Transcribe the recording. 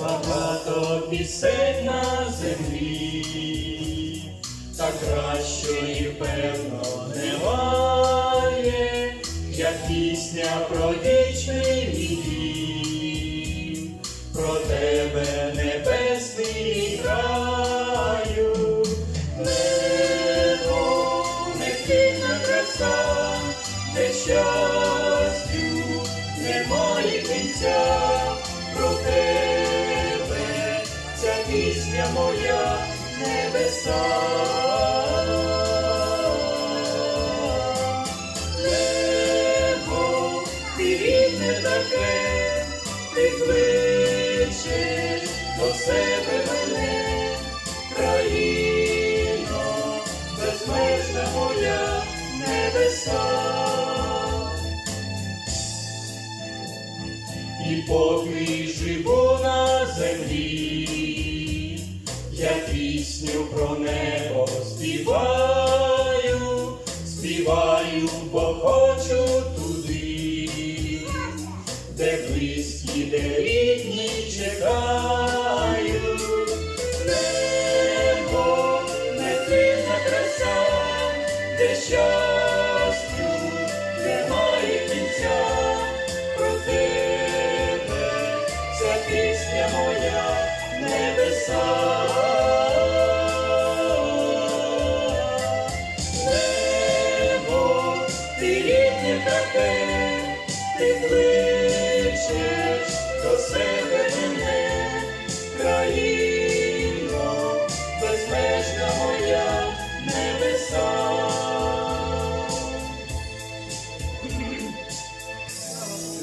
багато пісень на землі, та кращої, певно, немає, як пісня про вічний мій про тебе небесний краю, небо, невтільна краса, де щастю немає кінця, пісня моя небеса. Небо, ти рідне таке, ти кличеш до себе мене, країно, безмежна моя небеса. І поки живу на землі, пісню про небо співаю, співаю, бо хочу туди, де близькі, де рідні чекають. Небо, не невинна краса, де щастю немає кінця. Про тебе, ця пісня моя ти кличеш до себе.